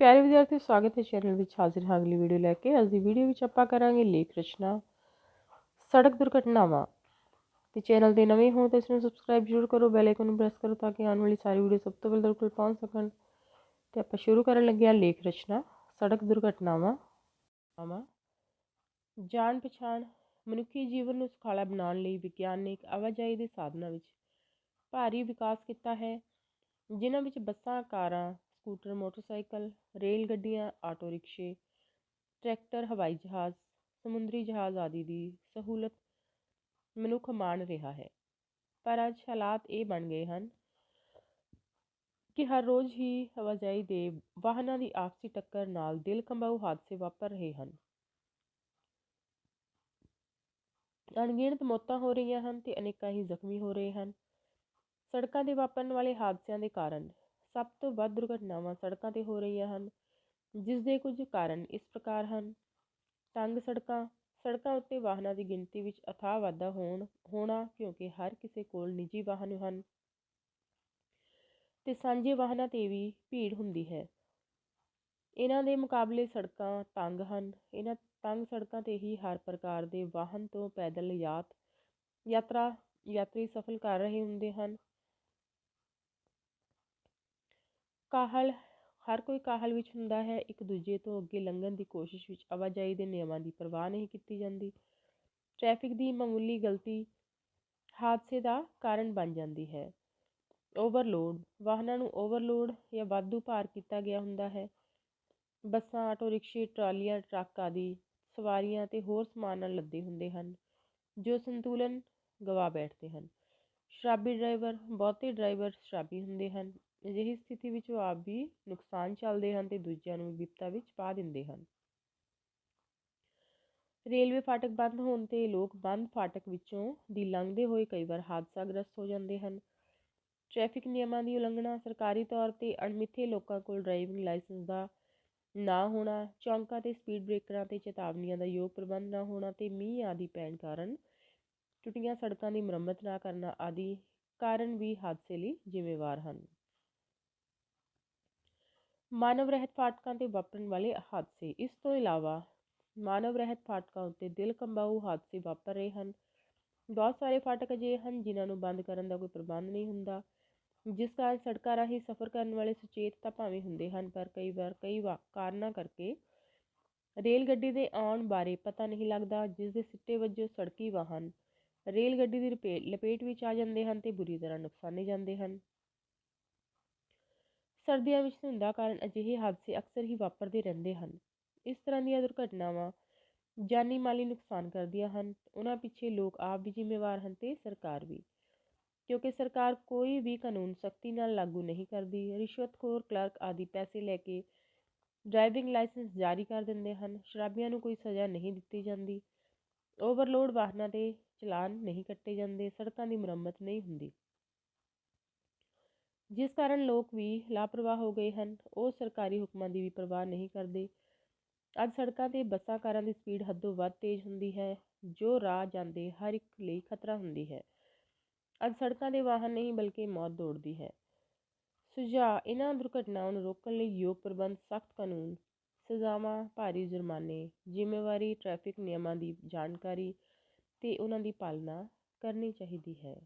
ਪਿਆਰੇ ਵਿਦਿਆਰਥੀਓ, ਸਵਾਗਤ ਹੈ ਚੈਨਲ ਵਿੱਚ ਹਾਜ਼ਰ ਹਾਂ ਅਗਲੀ ਵੀਡੀਓ ਲੈ ਕੇ। ਅੱਜ ਦੀ ਵੀਡੀਓ ਵਿੱਚ ਆਪਾਂ ਕਰਾਂਗੇ ਲੇਖ ਰਚਨਾ, ਸੜਕ ਦੁਰਘਟਨਾਵਾਂ। ਤੇ ਚੈਨਲ ਦੇ ਨਵੇਂ ਹੋ ਤਾਂ ਇਸ ਨੂੰ ਸਬਸਕ੍ਰਾਈਬ ਜ਼ਰੂਰ ਕਰੋ ਬੈਲ ਆਈਕਨ ਨੂੰ ਪ੍ਰੈਸ ਕਰੋ ਤਾਂ ਕਿ ਆਉਣ ਵਾਲੀ ਸਾਰੀ ਵੀਡੀਓ ਸਭ ਤੋਂ ਪਹਿਲਾਂ ਤੁਹਾਡੇ ਕੋਲ ਪਹੁੰਚ ਸਕਣ। ਤੇ ਆਪਾਂ ਸ਼ੁਰੂ ਕਰਨ ਲੱਗੇ ਹਾਂ ਲੇਖ ਰਚਨਾ, ਸੜਕ ਦੁਰਘਟਨਾਵਾਂ। ਆਵਾਂ ਜਾਣ ਪਛਾਣ, ਮਨੁੱਖੀ ਜੀਵਨ ਨੂੰ ਸੁਖਾਲਾ ਬਣਾਉਣ ਲਈ ਵਿਗਿਆਨ ਨੇ ਇੱਕ ਆਵਾਜਾਈ ਦੇ ਸਾਧਨਾਂ ਵਿੱਚ ਭਾਰੀ ਵਿਕਾਸ ਕੀਤਾ ਹੈ, ਜਿਨ੍ਹਾਂ ਵਿੱਚ ਬੱਸਾਂ, ਕਾਰਾਂ ਸਕੂਟਰ, ਮੋਟਰਸਾਈਕਲ, ਰੇਲ ਗੱਡੀਆਂ, ਆਟੋ ਰਿਕਸ਼ੇ, ਟਰੈਕਟਰ, ਹਵਾਈ ਜਹਾਜ਼, ਸਮੁੰਦਰੀ ਜਹਾਜ਼ ਆਦਿ ਦੀ ਸਹੂਲਤ ਮਨੁੱਖ ਮਾਣ ਰਿਹਾ ਹੈ। ਪਰ ਅੱਜ ਹਾਲਾਤ ਇਹ ਬਣ ਗਏ ਹਨ ਕਿ ਹਰ ਰੋਜ਼ ਹੀ ਆਵਾਜਾਈ ਦੇ ਵਾਹਨਾਂ ਦੀ ਆਪਸੀ ਟੱਕਰ ਨਾਲ ਦਿਲ ਕੰਬਾਊ ਹਾਦਸੇ ਵਾਪਰ ਰਹੇ ਹਨ। ਅਣਗਿਣਤ ਮੌਤਾਂ ਹੋ ਰਹੀਆਂ ਹਨ ਤੇ ਅਨੇਕਾਂ ਹੀ ਜ਼ਖਮੀ ਹੋ ਰਹੇ ਹਨ। ਸੜਕਾਂ ਦੇ ਵਾਪਰਨ ਵਾਲੇ ਹਾਦਸਿਆਂ ਦੇ ਕਾਰਨ ਸਭ ਤੋਂ ਵੱਧ ਦੁਰਘਟਨਾਵਾਂ ਸੜਕਾਂ 'ਤੇ ਹੋ ਰਹੀਆਂ ਹਨ, ਜਿਸ ਦੇ ਕੁਝ ਕਾਰਨ ਇਸ ਪ੍ਰਕਾਰ ਹਨ। ਤੰਗ ਸੜਕਾਂ ਸੜਕਾਂ ਉੱਤੇ ਵਾਹਨਾਂ ਦੀ ਗਿਣਤੀ ਵਿੱਚ ਅਥਾਹ ਵਾਧਾ ਹੋਣ, ਹੋਣਾ ਕਿਉਂਕਿ ਹਰ ਕਿਸੇ ਕੋਲ ਨਿੱਜੀ ਵਾਹਨ ਹਨ। ਤੇ ਸਾਂਝੇ ਵਾਹਨਾਂ 'ਤੇ ਵੀ ਭੀੜ ਹੁੰਦੀ ਹੈ। ਇਹਨਾਂ ਦੇ ਮੁਕਾਬਲੇ ਸੜਕਾਂ ਤੰਗ ਹਨ। ਇਹਨਾਂ ਤੰਗ ਸੜਕਾਂ 'ਤੇ ਹੀ ਹਰ ਪ੍ਰਕਾਰ ਦੇ ਵਾਹਨ ਤੋਂ ਪੈਦਲ ਯਾਤ, ਯਾਤਰਾ, ਯਾਤਰੀ ਸਫਲ ਕਰ ਰਹੇ ਹੁੰਦੇ ਹਨ। ਕਾਹਲ, ਹਰ ਕੋਈ ਕਾਹਲ ਵਿੱਚ ਹੁੰਦਾ ਹੈ, ਇੱਕ ਦੂਜੇ ਤੋਂ ਅੱਗੇ ਲੰਘਣ ਦੀ ਕੋਸ਼ਿਸ਼ ਵਿੱਚ ਆਵਾਜਾਈ ਦੇ ਨਿਯਮਾਂ ਦੀ ਪਰਵਾਹ ਨਹੀਂ ਕੀਤੀ ਜਾਂਦੀ। ਟ੍ਰੈਫਿਕ ਦੀ ਮਾਮੂਲੀ ਗਲਤੀ ਹਾਦਸੇ ਦਾ ਕਾਰਨ ਬਣ ਜਾਂਦੀ ਹੈ। ਓਵਰਲੋਡ, ਵਾਹਨਾਂ ਨੂੰ ਓਵਰਲੋਡ ਜਾਂ ਵਾਧੂ ਭਾਰ ਕੀਤਾ ਗਿਆ ਹੁੰਦਾ ਹੈ। ਬੱਸਾਂ ਆਟੋ ਰਿਕਸ਼ੇ ਟਰਾਲੀਆਂ, ਟਰੱਕ ਆਦਿ ਸਵਾਰੀਆਂ ਤੇ ਹੋਰ ਸਮਾਨ ਨਾਲ ਲੱਦੇ ਹੁੰਦੇ ਹਨ, ਜੋ ਸੰਤੁਲਨ ਗਵਾ ਬੈਠਦੇ ਹਨ। ਸ਼ਰਾਬੀ ਡਰਾਈਵਰ, ਬਹੁਤੇ ਡਰਾਈਵਰ ਸ਼ਰਾਬੀ ਹੁੰਦੇ ਹਨ। ਅਜਿਹੀ ਸਥਿਤੀ ਵਿੱਚ ਉਹ ਆਪ ਵੀ ਨੁਕਸਾਨ ਚੱਲਦੇ ਹਨ ਤੇ ਦੂਜਿਆਂ ਨੂੰ ਵਿਪਤਾ ਵਿੱਚ ਪਾ ਦਿੰਦੇ ਹਨ। ਰੇਲਵੇ ਫਾਟਕ ਬੰਦ ਹੋਣ ਤੇ ਲੋਕ ਬੰਦ ਫਾਟਕ ਵਿੱਚੋਂ ਦੀ ਲੰਘਦੇ ਹੋਏ ਕਈ ਵਾਰ ਹਾਦਸਾਗ੍ਰਸਤ ਹੋ ਜਾਂਦੇ ਹਨ। ਟ੍ਰੈਫਿਕ ਨਿਯਮਾਂ ਦੀ ਉਲੰਘਣਾ ਸਰਕਾਰੀ ਤੌਰ ਤੇ ਅਣਮਿੱਥੇ ਲੋਕਾਂ ਕੋਲ ਡਰਾਈਵਿੰਗ ਲਾਇਸੈਂਸ ਦਾ ਨਾ ਹੋਣਾ, ਚੌਂਕਾਂ ਤੇ ਸਪੀਡ ਬ੍ਰੇਕਰਾਂ ਤੇ ਚੇਤਾਵਨੀਆਂ ਦਾ ਯੋਗ ਪ੍ਰਬੰਧ ਨਾ ਹੋਣਾ ਤੇ ਮੀਂਹ ਆਦਿ ਪੈਣ ਕਾਰਨ ਟੁੱਟੀਆਂ ਸੜਕਾਂ ਦੀ ਮੁਰੰਮਤ ਨਾ ਕਰਨਾ ਆਦਿ ਕਾਰਨ ਵੀ ਹਾਦਸੇ ਲਈ ਜ਼ਿੰਮੇਵਾਰ ਹਨ। ਮਾਨਵ ਰਹਿਤ ਫਾਟਕਾਂ ਤੇ ਵਾਪਰਨ ਵਾਲੇ ਹਾਦਸੇ। ਇਸ ਤੋਂ ਇਲਾਵਾ ਮਾਨਵ ਰਹਿਤ ਫਾਟਕਾਂ ਉੱਤੇ ਦਿਲ ਕੰਬਾਊ ਹਾਦਸੇ ਵਾਪਰ ਰਹੇ ਹਨ। ਬਹੁਤ ਸਾਰੇ ਫਾਟਕ ਅਜਿਹੇ ਹਨ ਜਿਨ੍ਹਾਂ ਨੂੰ ਬੰਦ ਕਰਨ ਦਾ ਕੋਈ ਪ੍ਰਬੰਧ ਨਹੀਂ ਹੁੰਦਾ, ਜਿਸ ਕਾਰਨ ਸੜਕਾਂ ਰਾਹੀਂ ਸਫ਼ਰ ਕਰਨ ਵਾਲੇ ਸੁਚੇਤ ਤਾਂ ਭਾਵੇਂ ਹੁੰਦੇ ਹਨ, ਪਰ ਕਈ ਵਾਰ ਕਈ ਕਾਰਨਾਂ ਕਰਕੇ ਰੇਲ ਗੱਡੀ ਦੇ ਆਉਣ ਬਾਰੇ ਪਤਾ ਨਹੀਂ ਲੱਗਦਾ, ਜਿਸ ਦੇ ਸਿੱਟੇ ਵਜੋਂ ਸੜਕੀ ਵਾਹਨ ਰੇਲ ਗੱਡੀ ਦੀ ਲਪੇਟ ਵਿੱਚ ਆ ਜਾਂਦੇ ਹਨ ਤੇ ਬੁਰੀ ਤਰ੍ਹਾਂ ਨੁਕਸਾਨੇ ਜਾਂਦੇ ਹਨ। ਸਰਦੀਆਂ ਵਿੱਚ ਧੁੰਦਾਂ ਕਾਰਨ ਅਜਿਹੇ ਹਾਦਸੇ ਅਕਸਰ ਹੀ ਵਾਪਰਦੇ ਰਹਿੰਦੇ ਹਨ। ਇਸ ਤਰ੍ਹਾਂ ਦੀਆਂ ਦੁਰਘਟਨਾਵਾਂ ਜਾਨੀ ਮਾਲੀ ਨੁਕਸਾਨ ਕਰਦੀਆਂ ਹਨ। ਉਹਨਾਂ ਪਿੱਛੇ ਲੋਕ ਆਪ ਵੀ ਜ਼ਿੰਮੇਵਾਰ ਹਨ ਤੇ ਸਰਕਾਰ ਵੀ। ਕਿਉਂਕਿ ਸਰਕਾਰ ਕੋਈ ਵੀ ਕਾਨੂੰਨ ਸਖਤੀ ਨਾਲ ਲਾਗੂ ਨਹੀਂ ਕਰਦੀ। ਰਿਸ਼ਵਤਖੋਰ ਕਲਰਕ ਆਦਿ ਪੈਸੇ ਲੈ ਕੇ ਡਰਾਈਵਿੰਗ ਲਾਇਸੈਂਸ ਜਾਰੀ ਕਰ ਦਿੰਦੇ ਹਨ। ਸ਼ਰਾਬੀਆਂ ਨੂੰ ਕੋਈ ਸਜ਼ਾ ਨਹੀਂ ਦਿੱਤੀ ਜਾਂਦੀ। ਓਵਰਲੋਡ ਵਾਹਨਾਂ ਦੇ ਚਲਾਨ ਨਹੀਂ ਕੱਟੇ ਜਾਂਦੇ। ਸੜਕਾਂ ਦੀ ਮੁਰੰਮਤ ਨਹੀਂ ਹੁੰਦੀ। ਜਿਸ ਕਾਰਨ ਲੋਕ ਵੀ ਲਾਪਰਵਾਹ ਹੋ ਗਏ ਹਨ, ਉਹ ਸਰਕਾਰੀ ਹੁਕਮਾਂ ਦੀ ਵੀ ਪਰਵਾਹ ਨਹੀਂ ਕਰਦੇ। ਅੱਜ ਸੜਕਾਂ ਤੇ ਬੱਸਾਂ ਕਾਰਾਂ ਦੀ ਸਪੀਡ ਹੱਦੋਂ ਵੱਧ ਤੇਜ਼ ਹੁੰਦੀ ਹੈ, ਜੋ ਰਾਹ ਜਾਂਦੇ ਹਰ ਇੱਕ ਲਈ ਖਤਰਾ ਹੁੰਦੀ ਹੈ। ਅੱਜ ਸੜਕਾਂ ਦੇ ਵਾਹਨ ਨਹੀਂ, ਬਲਕਿ ਮੌਤ ਦੌੜਦੀ ਹੈ। ਸੁਝਾਅ ਇਹਨਾਂ ਦੁਰਘਟਨਾਵਾਂ ਨੂੰ ਰੋਕਣ ਲਈ ਯੋਗ ਪ੍ਰਬੰਧ, ਸਖਤ ਕਾਨੂੰਨ, ਸਜ਼ਾਵਾਂ, ਭਾਰੀ ਜੁਰਮਾਨੇ, ਜ਼ਿੰਮੇਵਾਰੀ ਟ੍ਰੈਫਿਕ ਨਿਯਮਾਂ ਦੀ ਜਾਣਕਾਰੀ ਤੇ ਉਹਨਾਂ ਦੀ ਪਾਲਣਾ ਕਰਨੀ ਚਾਹੀਦੀ ਹੈ।